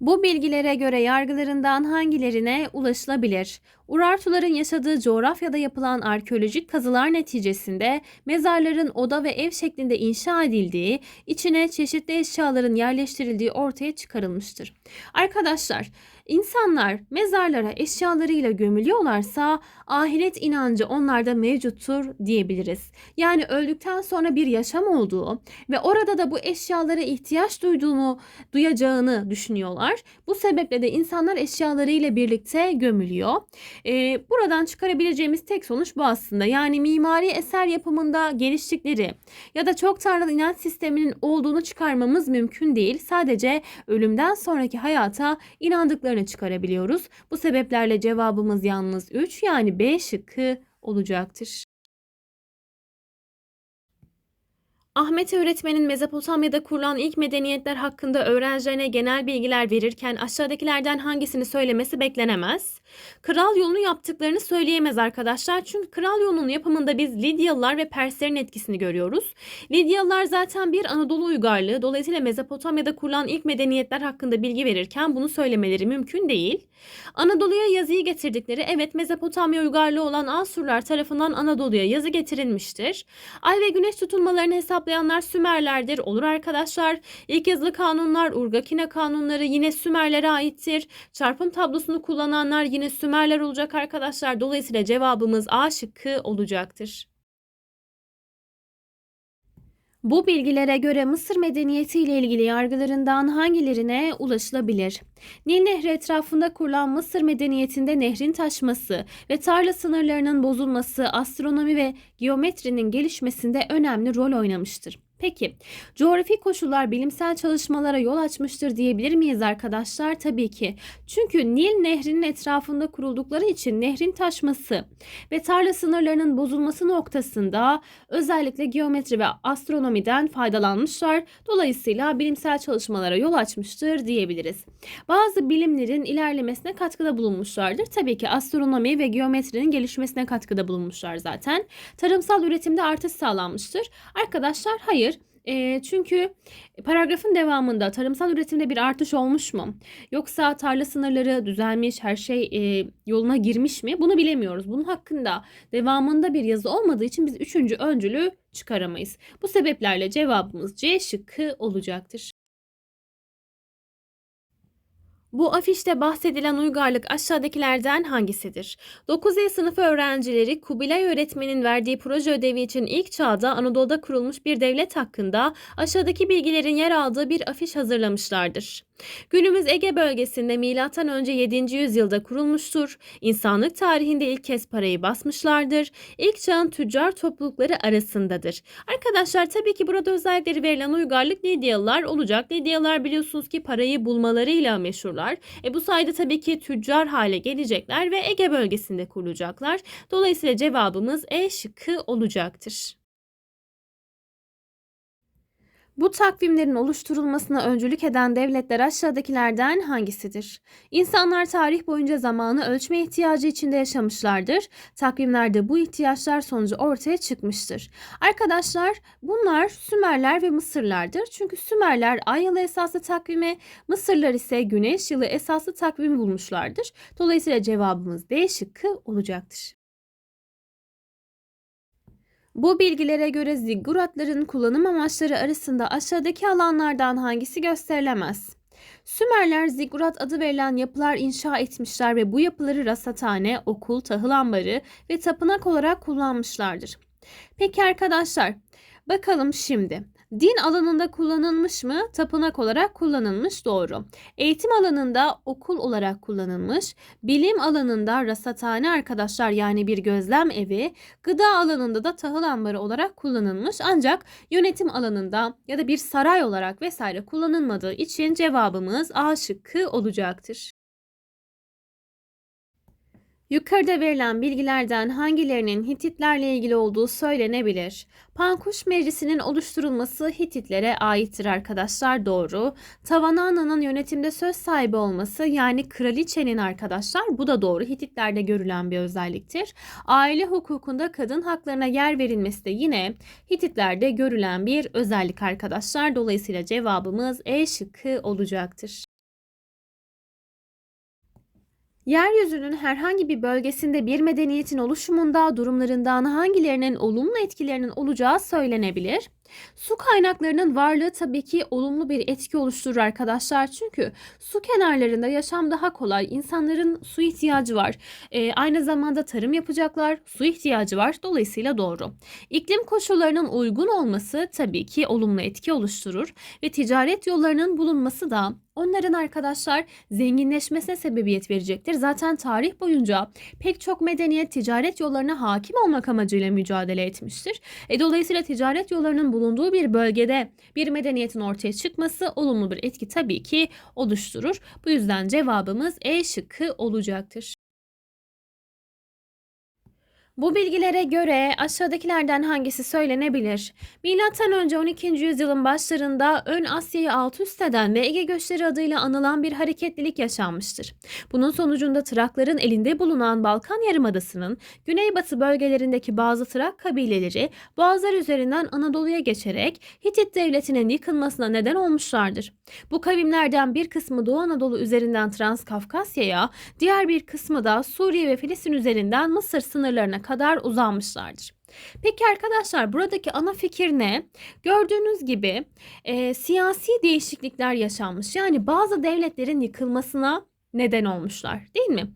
Bu bilgilere göre yargılarından hangilerine ulaşılabilir? Urartuların yaşadığı coğrafyada yapılan arkeolojik kazılar neticesinde mezarların oda ve ev şeklinde inşa edildiği, içine çeşitli eşyaların yerleştirildiği ortaya çıkarılmıştır. Arkadaşlar, insanlar mezarlara eşyalarıyla gömülüyorlarsa ahiret inancı onlarda mevcuttur diyebiliriz. Yani öldükten sonra bir yaşam olduğu ve orada da bu eşyalara ihtiyaç duyduğunu, duyacağını düşünüyorlar. Bu sebeple de insanlar eşyalarıyla birlikte gömülüyor. Ee, buradan çıkarabileceğimiz tek sonuç bu aslında. Yani mimari eser yapımında geliştikleri ya da çok tanrılı inanç sisteminin olduğunu çıkarmamız mümkün değil. Sadece ölümden sonraki hayata inandıklarını çıkarabiliyoruz. Bu sebeplerle cevabımız yalnız 3 yani B şıkkı olacaktır. Ahmet öğretmenin Mezopotamya'da kurulan ilk medeniyetler hakkında öğrencilerine genel bilgiler verirken aşağıdakilerden hangisini söylemesi beklenemez. Kral yolunu yaptıklarını söyleyemez arkadaşlar. Çünkü kral yolunun yapımında biz Lidyalılar ve Perslerin etkisini görüyoruz. Lidyalılar zaten bir Anadolu uygarlığı. Dolayısıyla Mezopotamya'da kurulan ilk medeniyetler hakkında bilgi verirken bunu söylemeleri mümkün değil. Anadolu'ya yazıyı getirdikleri evet Mezopotamya uygarlığı olan Asurlar tarafından Anadolu'ya yazı getirilmiştir. Ay ve güneş tutulmalarını hesaplayanlar Sümerlerdir. Olur arkadaşlar. İlk yazılı kanunlar Urgakine kanunları yine Sümerlere aittir. Çarpım tablosunu kullananlar yine Sümerler olacak arkadaşlar. Dolayısıyla cevabımız A şıkkı olacaktır. Bu bilgilere göre Mısır medeniyeti ile ilgili yargılarından hangilerine ulaşılabilir? Nil Nehri etrafında kurulan Mısır medeniyetinde nehrin taşması ve tarla sınırlarının bozulması astronomi ve geometrinin gelişmesinde önemli rol oynamıştır. Peki, coğrafi koşullar bilimsel çalışmalara yol açmıştır diyebilir miyiz arkadaşlar? Tabii ki. Çünkü Nil nehrinin etrafında kuruldukları için nehrin taşması ve tarla sınırlarının bozulması noktasında özellikle geometri ve astronomiden faydalanmışlar. Dolayısıyla bilimsel çalışmalara yol açmıştır diyebiliriz. Bazı bilimlerin ilerlemesine katkıda bulunmuşlardır. Tabii ki astronomi ve geometrinin gelişmesine katkıda bulunmuşlar zaten. Tarımsal üretimde artış sağlanmıştır. Arkadaşlar hayır e, çünkü paragrafın devamında tarımsal üretimde bir artış olmuş mu? Yoksa tarla sınırları düzelmiş, her şey e, yoluna girmiş mi? Bunu bilemiyoruz. Bunun hakkında devamında bir yazı olmadığı için biz üçüncü öncülü çıkaramayız. Bu sebeplerle cevabımız C şıkkı olacaktır. Bu afişte bahsedilen uygarlık aşağıdakilerden hangisidir? 9. sınıf öğrencileri Kubilay öğretmenin verdiği proje ödevi için ilk çağda Anadolu'da kurulmuş bir devlet hakkında aşağıdaki bilgilerin yer aldığı bir afiş hazırlamışlardır. Günümüz Ege bölgesinde M.Ö. 7. yüzyılda kurulmuştur. İnsanlık tarihinde ilk kez parayı basmışlardır. İlk çağın tüccar toplulukları arasındadır. Arkadaşlar tabii ki burada özellikleri verilen uygarlık Lidyalılar olacak. Lidyalılar biliyorsunuz ki parayı bulmalarıyla meşhurlar. E bu sayede tabii ki tüccar hale gelecekler ve Ege bölgesinde kurulacaklar. Dolayısıyla cevabımız E şıkkı olacaktır. Bu takvimlerin oluşturulmasına öncülük eden devletler aşağıdakilerden hangisidir? İnsanlar tarih boyunca zamanı ölçme ihtiyacı içinde yaşamışlardır. Takvimlerde bu ihtiyaçlar sonucu ortaya çıkmıştır. Arkadaşlar bunlar Sümerler ve Mısırlardır. Çünkü Sümerler ay yılı esaslı takvimi, Mısırlar ise güneş yılı esaslı takvimi bulmuşlardır. Dolayısıyla cevabımız D şıkkı olacaktır. Bu bilgilere göre zigguratların kullanım amaçları arasında aşağıdaki alanlardan hangisi gösterilemez? Sümerler ziggurat adı verilen yapılar inşa etmişler ve bu yapıları rasathane, okul, tahıl ambarı ve tapınak olarak kullanmışlardır. Peki arkadaşlar, bakalım şimdi. Din alanında kullanılmış mı? Tapınak olarak kullanılmış doğru. Eğitim alanında okul olarak kullanılmış. Bilim alanında rasathane arkadaşlar yani bir gözlem evi. Gıda alanında da tahıl ambarı olarak kullanılmış. Ancak yönetim alanında ya da bir saray olarak vesaire kullanılmadığı için cevabımız A şıkkı olacaktır. Yukarıda verilen bilgilerden hangilerinin Hititlerle ilgili olduğu söylenebilir? Pankuş Meclisi'nin oluşturulması Hititlere aittir arkadaşlar doğru. Tavanana'nın yönetimde söz sahibi olması yani kraliçenin arkadaşlar bu da doğru. Hititlerde görülen bir özelliktir. Aile hukukunda kadın haklarına yer verilmesi de yine Hititlerde görülen bir özellik arkadaşlar. Dolayısıyla cevabımız E şıkkı olacaktır. Yeryüzünün herhangi bir bölgesinde bir medeniyetin oluşumunda durumlarından hangilerinin olumlu etkilerinin olacağı söylenebilir? Su kaynaklarının varlığı tabii ki olumlu bir etki oluşturur arkadaşlar. Çünkü su kenarlarında yaşam daha kolay. İnsanların su ihtiyacı var. Ee, aynı zamanda tarım yapacaklar. Su ihtiyacı var. Dolayısıyla doğru. İklim koşullarının uygun olması tabii ki olumlu etki oluşturur. Ve ticaret yollarının bulunması da onların arkadaşlar zenginleşmesine sebebiyet verecektir. Zaten tarih boyunca pek çok medeniyet ticaret yollarına hakim olmak amacıyla mücadele etmiştir. E, dolayısıyla ticaret yollarının bulunduğu bir bölgede bir medeniyetin ortaya çıkması olumlu bir etki tabii ki oluşturur. Bu yüzden cevabımız E şıkkı olacaktır. Bu bilgilere göre aşağıdakilerden hangisi söylenebilir? Milattan önce 12. yüzyılın başlarında Ön Asya'yı alt üst eden ve Ege göçleri adıyla anılan bir hareketlilik yaşanmıştır. Bunun sonucunda Trakların elinde bulunan Balkan Yarımadası'nın güneybatı bölgelerindeki bazı Trak kabileleri Boğazlar üzerinden Anadolu'ya geçerek Hitit devletinin yıkılmasına neden olmuşlardır. Bu kavimlerden bir kısmı Doğu Anadolu üzerinden Transkafkasya'ya, diğer bir kısmı da Suriye ve Filistin üzerinden Mısır sınırlarına kadar uzanmışlardır. Peki arkadaşlar buradaki ana fikir ne? Gördüğünüz gibi e, siyasi değişiklikler yaşanmış. Yani bazı devletlerin yıkılmasına neden olmuşlar değil mi?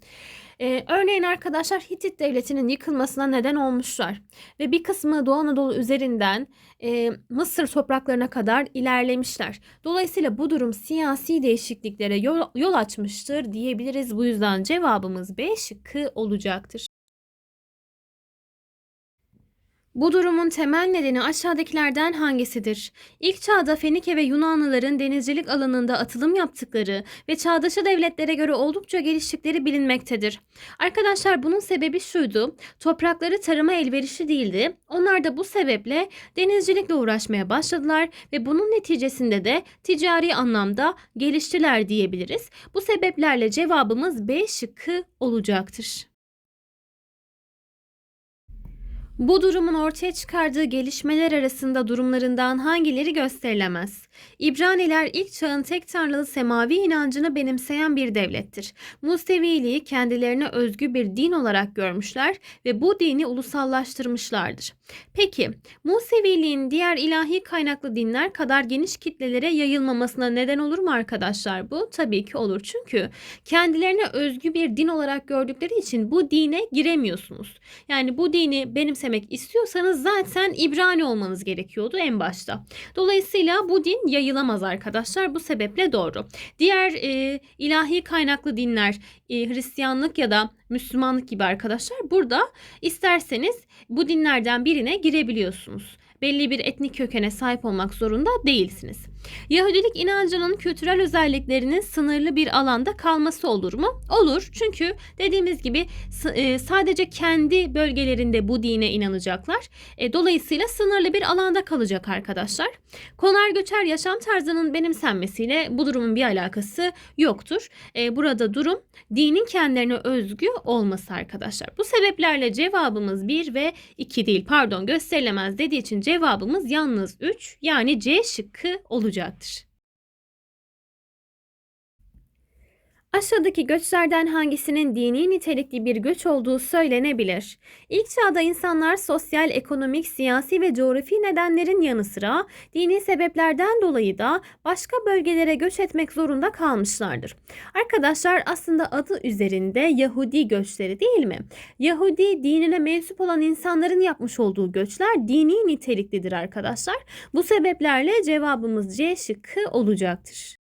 Ee, örneğin arkadaşlar Hitit devletinin yıkılmasına neden olmuşlar ve bir kısmı Doğu Anadolu üzerinden e, Mısır topraklarına kadar ilerlemişler. Dolayısıyla bu durum siyasi değişikliklere yol, yol açmıştır diyebiliriz. Bu yüzden cevabımız B şıkkı olacaktır. Bu durumun temel nedeni aşağıdakilerden hangisidir? İlk çağda Fenike ve Yunanlıların denizcilik alanında atılım yaptıkları ve çağdaşı devletlere göre oldukça geliştikleri bilinmektedir. Arkadaşlar bunun sebebi şuydu. Toprakları tarıma elverişli değildi. Onlar da bu sebeple denizcilikle uğraşmaya başladılar ve bunun neticesinde de ticari anlamda geliştiler diyebiliriz. Bu sebeplerle cevabımız B şıkkı olacaktır. Bu durumun ortaya çıkardığı gelişmeler arasında durumlarından hangileri gösterilemez? İbraniler ilk çağın tek tanrılı semavi inancını benimseyen bir devlettir. Museviliği kendilerine özgü bir din olarak görmüşler ve bu dini ulusallaştırmışlardır. Peki Museviliğin diğer ilahi kaynaklı dinler kadar geniş kitlelere yayılmamasına neden olur mu arkadaşlar bu? Tabii ki olur çünkü kendilerine özgü bir din olarak gördükleri için bu dine giremiyorsunuz. Yani bu dini benimsemek istiyorsanız zaten İbrani olmanız gerekiyordu en başta. Dolayısıyla bu din yayılamaz arkadaşlar. Bu sebeple doğru. Diğer e, ilahi kaynaklı dinler e, Hristiyanlık ya da Müslümanlık gibi arkadaşlar burada isterseniz bu dinlerden birine girebiliyorsunuz. Belli bir etnik kökene sahip olmak zorunda değilsiniz. Yahudilik inancının kültürel özelliklerinin sınırlı bir alanda kalması olur mu? Olur. Çünkü dediğimiz gibi e, sadece kendi bölgelerinde bu dine inanacaklar. E, dolayısıyla sınırlı bir alanda kalacak arkadaşlar. Konar göçer yaşam tarzının benimsenmesiyle bu durumun bir alakası yoktur. E, burada durum dinin kendilerine özgü olması arkadaşlar. Bu sebeplerle cevabımız 1 ve 2 değil pardon gösterilemez dediği için cevabımız yalnız 3 yani C şıkkı olacak olacaktır. Aşağıdaki göçlerden hangisinin dini nitelikli bir göç olduğu söylenebilir. İlk çağda insanlar sosyal, ekonomik, siyasi ve coğrafi nedenlerin yanı sıra dini sebeplerden dolayı da başka bölgelere göç etmek zorunda kalmışlardır. Arkadaşlar aslında adı üzerinde Yahudi göçleri değil mi? Yahudi dinine mensup olan insanların yapmış olduğu göçler dini niteliklidir arkadaşlar. Bu sebeplerle cevabımız C şıkkı olacaktır.